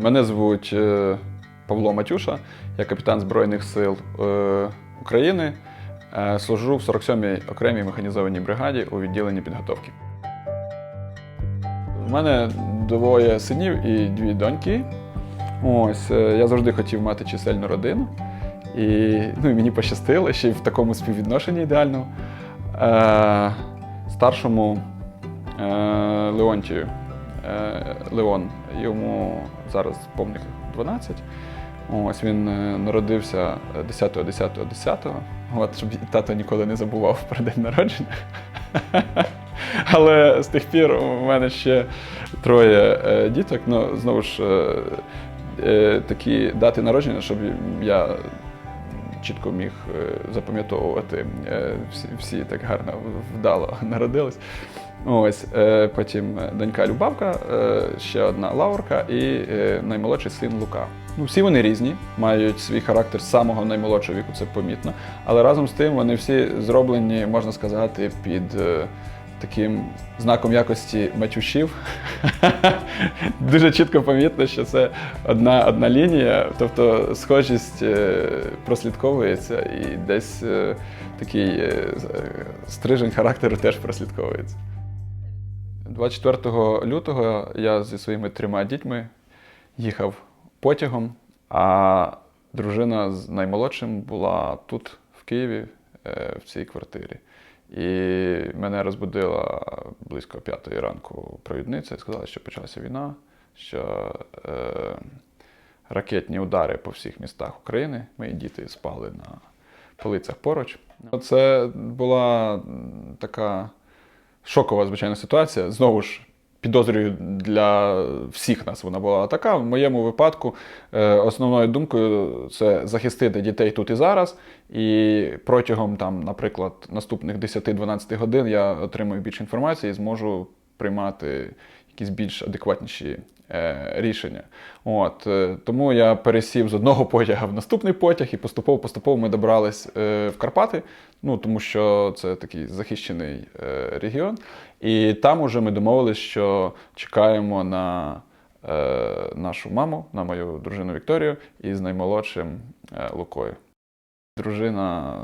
Мене звуть е, Павло Матюша, я капітан Збройних сил е, України. Е, Служу в 47-й окремій механізованій бригаді у відділенні підготовки. У мене двоє синів і дві доньки. Ось, я завжди хотів мати чисельну родину. І, ну, і мені пощастило ще й в такому співвідношенні ідеальному. Е, старшому е, Леонтію. Е, Леон, йому зараз повних 12. Ось він е, народився 10 10 10 От, щоб тато ніколи не забував про день народження. Але з тих пір у мене ще троє е, діток. Ну, знову ж такі дати народження, щоб я чітко міг запам'ятовувати. Всі, всі так гарно вдало народились. Ось е, потім донька Любавка, е, ще одна Лаурка і е, наймолодший син Лука. Ну, всі вони різні, мають свій характер з самого наймолодшого віку, це помітно. Але разом з тим вони всі зроблені, можна сказати, під е, таким знаком якості матюшів. Дуже чітко помітно, що це одна, одна лінія, тобто схожість е, прослідковується і десь е, такий е, е, стрижень характеру теж прослідковується. 24 лютого я зі своїми трьома дітьми їхав потягом, а дружина з наймолодшим була тут, в Києві, е, в цій квартирі. І мене розбудила близько п'ятої ранку провідниця і сказала, що почалася війна, що е, ракетні удари по всіх містах України. Мої діти спали на полицях поруч. Це була така шокова, звичайно, ситуація. Знову ж, підозрюю, для всіх нас вона була така. В моєму випадку е, основною думкою це захистити дітей тут і зараз. І протягом, там, наприклад, наступних 10-12 годин я отримую більше інформації і зможу приймати якісь більш адекватніші рішення. От, е, тому я пересів з одного потяга в наступний потяг і поступово-поступово ми добрались е, в Карпати, ну тому що це такий захищений е, регіон. І там уже ми домовились, що чекаємо на е, нашу маму, на мою дружину Вікторію і з наймолодшим е, Лукою. Дружина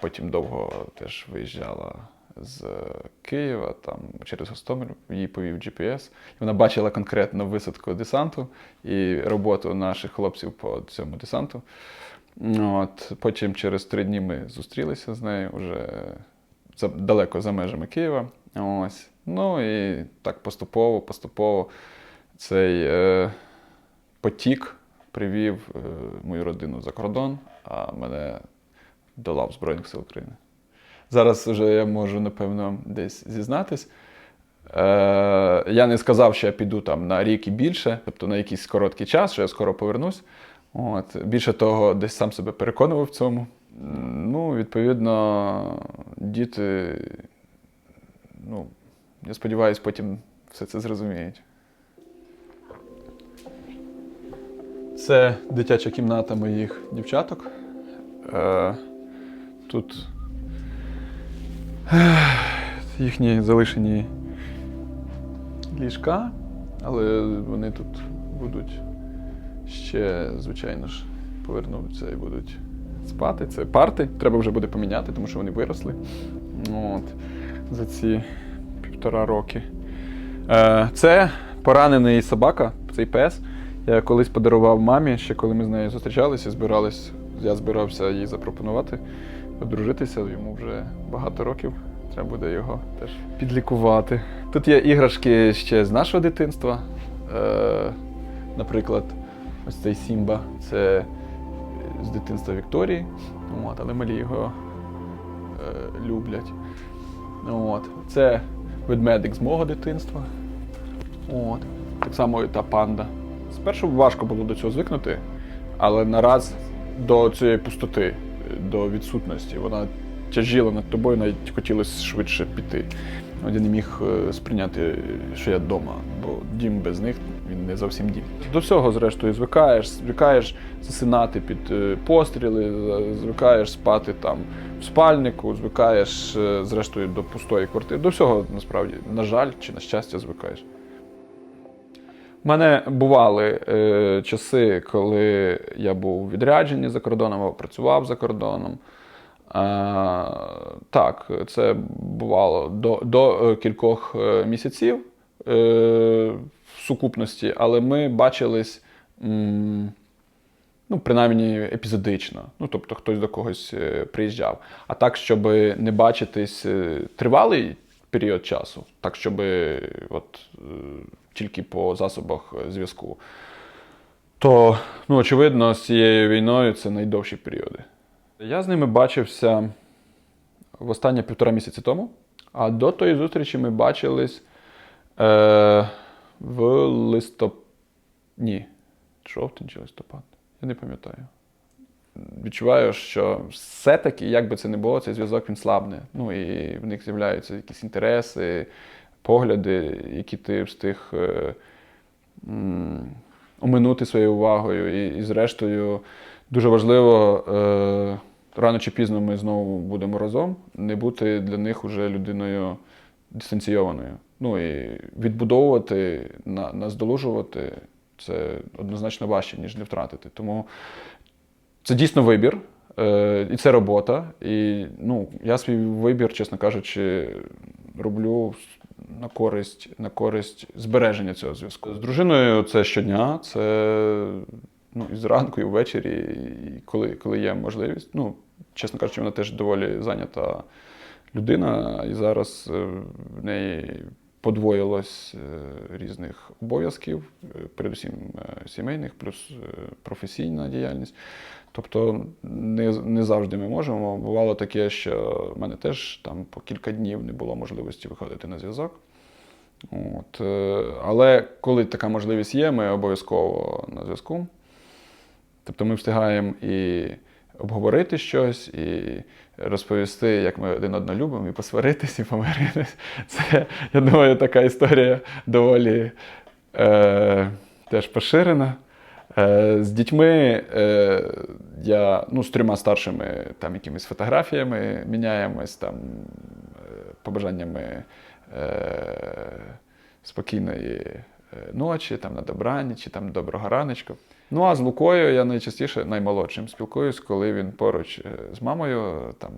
потім довго теж виїжджала з Києва, там через Гостомель, їй повів GPS. І вона бачила конкретно висадку десанту і роботу наших хлопців по цьому десанту. От, потім через три дні ми зустрілися з нею вже за, далеко за межами Києва. Ось. Ну і так поступово, поступово цей е, потік привів е, мою родину за кордон, а мене до лав Збройних сил України. Зараз вже я можу, напевно, десь зізнатись. Е, я не сказав, що я піду там на рік і більше, тобто на якийсь короткий час, що я скоро повернусь. От. Більше того, десь сам себе переконував в цьому. Ну, відповідно, діти, ну, я сподіваюся, потім все це зрозуміють. Це дитяча кімната моїх дівчаток. Е, тут їхні залишені ліжка, але вони тут будуть ще, звичайно ж, повернуться і будуть спати. Це парти. Треба вже буде поміняти, тому що вони виросли От, за ці півтора роки. Е, це поранений собака, цей пес. Я колись подарував мамі, ще коли ми з нею зустрічалися, збирались, я збирався їй запропонувати одружитися. Йому вже багато років. Треба буде його теж підлікувати. Тут є іграшки ще з нашого дитинства. Е, наприклад, ось цей Сімба це з дитинства Вікторії, от, але малі його е, люблять. От. Це ведмедик з мого дитинства. От. Так само і та панда. Спершу важко було до цього звикнути, але нараз до цієї пустоти, до відсутності, вона тяжіла над тобою, навіть хотілося швидше піти. Я не міг е, сприйняти, що я вдома, бо дім без них він не зовсім дім. До всього, зрештою, звикаєш, звикаєш засинати під е, постріли, е, звикаєш спати там в спальнику, звикаєш, зрештою, до пустої квартири. До всього насправді, на жаль, чи на щастя, звикаєш. У мене бували е, часи, коли я був у відрядженні за кордоном або працював за кордоном. А, так, це бувало до, до е, кількох е, місяців е, в сукупності, але ми бачились. м, Ну, принаймні епізодично. Ну, тобто хтось до когось е, приїжджав. А так, щоб не бачитись тривалий період часу, так, щоб от, е, тільки по засобах е, зв'язку, то, ну, очевидно, з цією війною це найдовші періоди. Я з ними бачився в останні півтора місяці тому, а до тої зустрічі ми бачились е, в листопаді. Ні, жовтень чи листопад. Я не пам'ятаю. Відчуваю, що все-таки, як би це не було, цей зв'язок він слабне. Ну і в них з'являються якісь інтереси, погляди, які ти встиг е, оминути своєю увагою. І, і зрештою, дуже важливо, е, рано чи пізно ми знову будемо разом, не бути для них уже людиною дистанційованою. Ну і відбудовувати, наздолужувати це однозначно важче, ніж не втратити. Тому це дійсно вибір, е, і це робота. І ну, я свій вибір, чесно кажучи, роблю на користь, на користь збереження цього зв'язку. З дружиною це щодня, це ну, і зранку, і ввечері, і коли, коли є можливість. Ну, чесно кажучи, вона теж доволі зайнята людина, і зараз е, в неї подвоїлось е, різних обов'язків, передусім сімейних, плюс професійна діяльність. Тобто не, не завжди ми можемо. Бувало таке, що в мене теж там по кілька днів не було можливості виходити на зв'язок. От, е, але коли така можливість є, ми обов'язково на зв'язку. Тобто ми встигаємо і обговорити щось, і розповісти, як ми один одного любимо, і посваритись, і помиритись. Це, я думаю, така історія доволі е, теж поширена. Е, з дітьми е, я ну, з трьома старшими там якимись фотографіями міняємось, там е, побажаннями спокійної ночі, там на добраніч, там доброго раночку. Ну а з Лукою я найчастіше наймолодшим спілкуюсь, коли він поруч з мамою там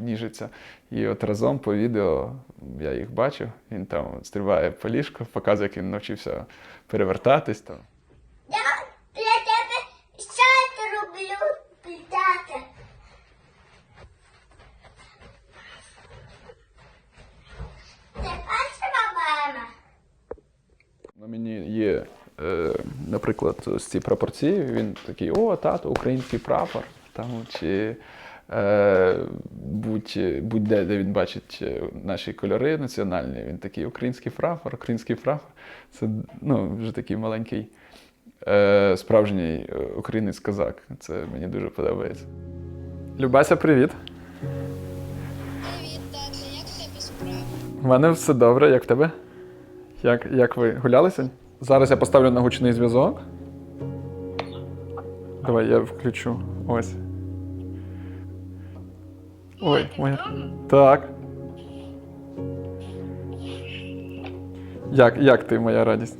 ніжиться. І от разом по відео я їх бачу. Він там стрибає по ліжку, показує, як він навчився перевертатись. Там. Я для тебе сайт роблю плітати. Це перша мама. На мені є, е, наприклад, ось ці прапорці. Він такий: о, тато, український прапор. Там, чи е, будь, будь-де, де він бачить е, наші кольори національні, він такий український прапор, український прапор. Це ну, вже такий маленький е, справжній українець козак. Це мені дуже подобається. Любася, привіт. Привіт, тато, як в тебе справи? У мене все добре, як в тебе? Як, як ви гуляли сьогодні? Зараз я поставлю на гучний зв'язок. Давай я включу. Ось. Ой, моя. Так. Як, як ти, моя радість?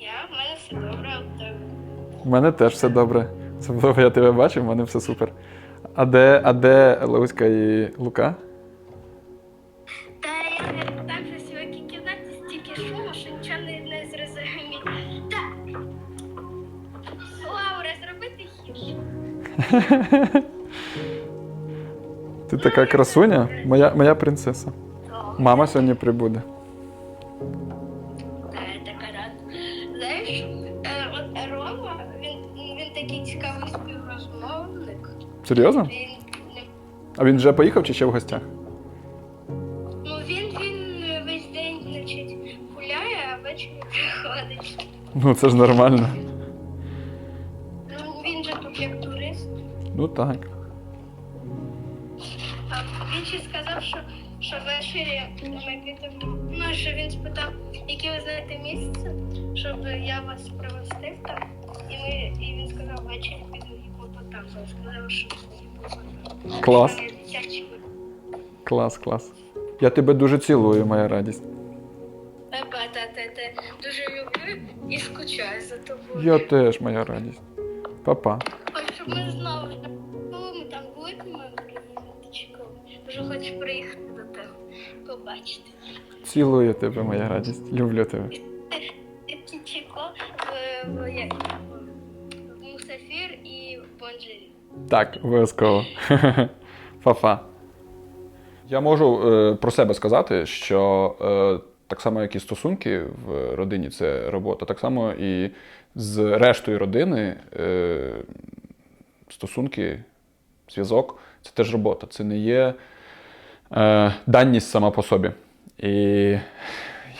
Я, в мене все добре? У мене теж все добре. Особливо я тебе бачив, в мене все супер. А де, а де Луська і Лука? Нічого не, не. Так. Лаура, зроби тихіше. Ти така красуня, моя, моя принцеса. Мама сьогодні прибуде. Та я така рада. Знаєш, е, от Рома, він, він такий цікавий співрозмовник. Серйозно? Він, не- А він вже поїхав чи ще в гостях? Приходить. Ну, це ж нормально. Ну, він же тут як турист. Ну так. А він ще сказав, що, що ввечері ми підемо. Ну, що він спитав, які ви знаєте місце, щоб я вас пригостив там. І, ми, і він сказав, ввечері підемо гіпопотам. Він сказав, що гіпопотам. Клас. Клас, клас. Я тебе дуже цілую, моя радість. Дуже люблю і скучаю за тобою. Я теж моя радість. Па-па. Ой, щоб ми знову, коли ми там великими приїхали, вже хочу приїхати до тебе, побачити. Цілую тебе, моя радість. Люблю тебе. Чіко в, в, як, в Мусафір і в Бонжирі. Так, обов'язково. Фа-фа. Я можу е, про себе сказати, що е, так само, як і стосунки в родині, це робота, так само і з рештою родини е, стосунки, зв'язок це теж робота. Це не є е, даність сама по собі. І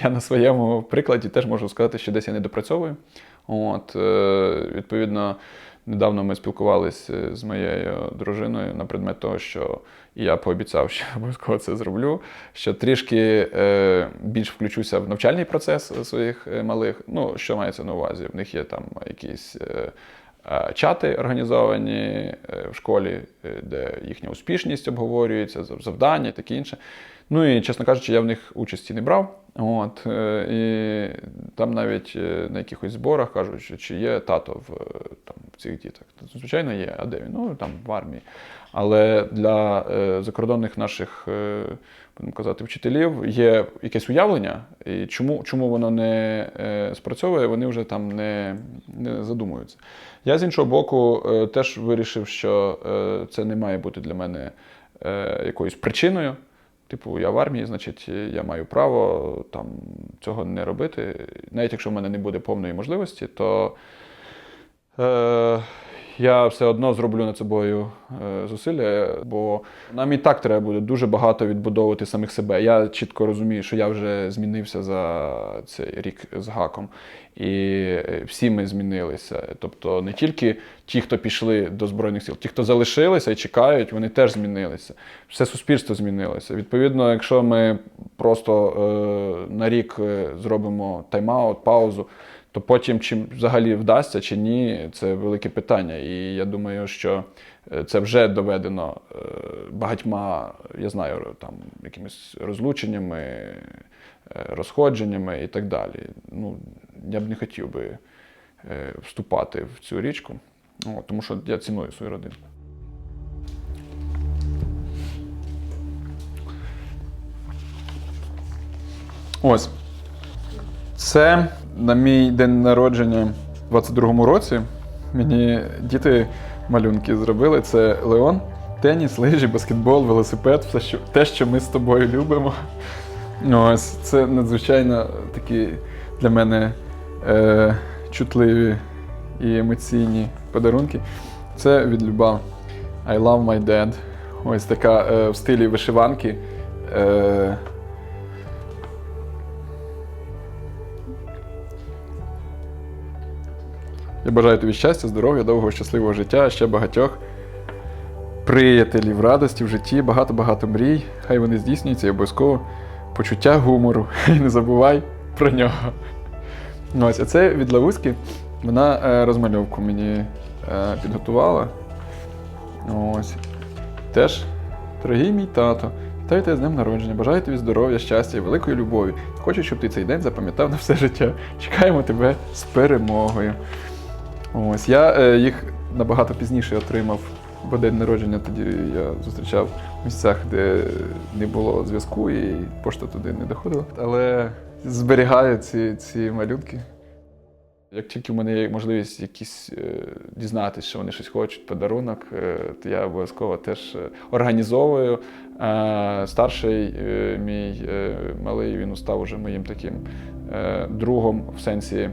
я на своєму прикладі теж можу сказати, що десь я не допрацьовую. От, е, відповідно, недавно ми спілкувалися з моєю дружиною на предмет того, що я пообіцяв, що обов'язково це зроблю. Що трішки е, більш включуся в навчальний процес своїх е, малих. Ну, що мається на увазі? В них є там якісь. Е, е, Чати організовані е, в школі, е, де їхня успішність обговорюється, зав- завдання і таке інше. Ну і, чесно кажучи, я в них участі не брав. От, е, і там навіть е, на якихось зборах кажуть, чи є тато в, е, там, в цих діток. Звичайно, є, а де він? Ну, там в армії. Але для закордонних наших, будемо казати, вчителів є якесь уявлення, і чому, чому воно не спрацьовує, вони вже там не, не задумуються. Я з іншого боку теж вирішив, що це не має бути для мене якоюсь причиною. Типу, я в армії, значить, я маю право там, цього не робити. Навіть якщо в мене не буде повної можливості, то е, я все одно зроблю над собою е, зусилля, бо нам і так треба буде дуже багато відбудовувати самих себе. Я чітко розумію, що я вже змінився за цей рік з гаком. І е, всі ми змінилися. Тобто не тільки ті, хто пішли до Збройних сил, ті, хто залишилися і чекають, вони теж змінилися. Все суспільство змінилося. Відповідно, якщо ми просто е, на рік е, зробимо тайм-аут, паузу, то потім чи взагалі вдасться чи ні, це велике питання. І я думаю, що е, це вже доведено е, багатьма, я знаю, там якимись розлученнями, е, розходженнями і так далі. Ну, я б не хотів би вступати в цю річку, От, тому що я ціную свою родину. Ось. Це на мій день народження в 22-му році. Мені діти малюнки зробили. Це Леон, теніс, лижі, баскетбол, велосипед, все, що, те, що ми з тобою любимо. Ось це надзвичайно такі для мене е, чутливі і емоційні подарунки. Це від Люба I love my dad. Ось така е, в стилі вишиванки. Е, Я бажаю тобі щастя, здоров'я, довгого, щасливого життя, ще багатьох приятелів, радості в житті, багато-багато мрій. Хай вони здійснюються і обов'язково почуття гумору. І не забувай про нього. Ось, а це від Лавуськи. Вона е, розмальовку мені е, підготувала. Ось. Теж, дорогий мій тато, вітаю тебе з днем народження, бажаю тобі здоров'я, щастя і великої любові. Хочу, щоб ти цей день запам'ятав на все життя. Чекаємо тебе з перемогою. Ось я е, їх набагато пізніше отримав, бо день народження тоді я зустрічав в місцях, де не було зв'язку, і пошта туди не доходила. Але зберігаю ці, ці малюнки. Як тільки в мене є можливість якісь е, дізнатися, що вони щось хочуть, подарунок, е, то я обов'язково теж е, організовую. Е, старший е, мій е, малий він став уже моїм таким е, другом в сенсі.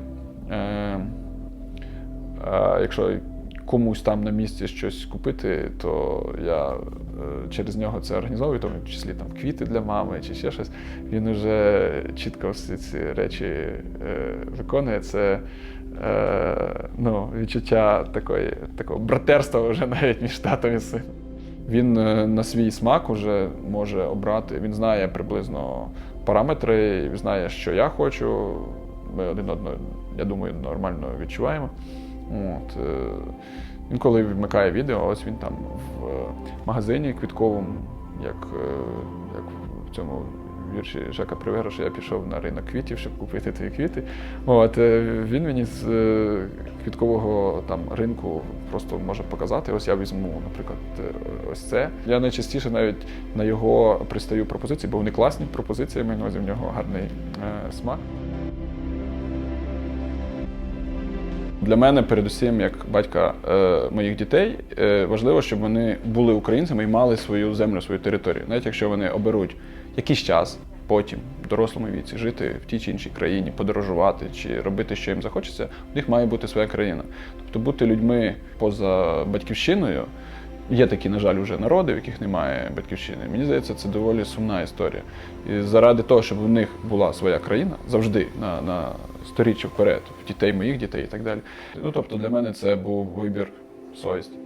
Е, якщо комусь там на місці щось купити, то я е, через нього це організовую, в тому числі там квіти для мами чи ще щось. Він уже чітко всі ці речі е, виконує. Це е, ну, відчуття такої, такого братерства вже навіть між татом і сином. Він на свій смак вже може обрати. Він знає приблизно параметри, він знає, що я хочу. Ми один одного, я думаю, нормально відчуваємо. От, е, він коли вмикає відео, ось він там в е, магазині квітковому, як, е, як в цьому вірші Жака Привера, що я пішов на ринок квітів, щоб купити твої квіти. От він мені з квіткового там ринку просто може показати. Ось я візьму, наприклад, ось це. Я найчастіше навіть на його пристаю пропозиції, бо вони класні пропозиції. увазі, в нього гарний е, смак. Для мене, передусім, як батька е, моїх дітей, е, важливо, щоб вони були українцями і мали свою землю, свою територію. Навіть якщо вони оберуть якийсь час, потім в дорослому віці жити в тій чи іншій країні, подорожувати чи робити, що їм захочеться, у них має бути своя країна. Тобто бути людьми поза батьківщиною. Є такі, на жаль, вже народи, в яких немає батьківщини. Мені здається, це доволі сумна історія. І заради того, щоб у них була своя країна завжди на, на сторіччя вперед, дітей, моїх дітей і так далі. Ну тобто для мене це був вибір совісті.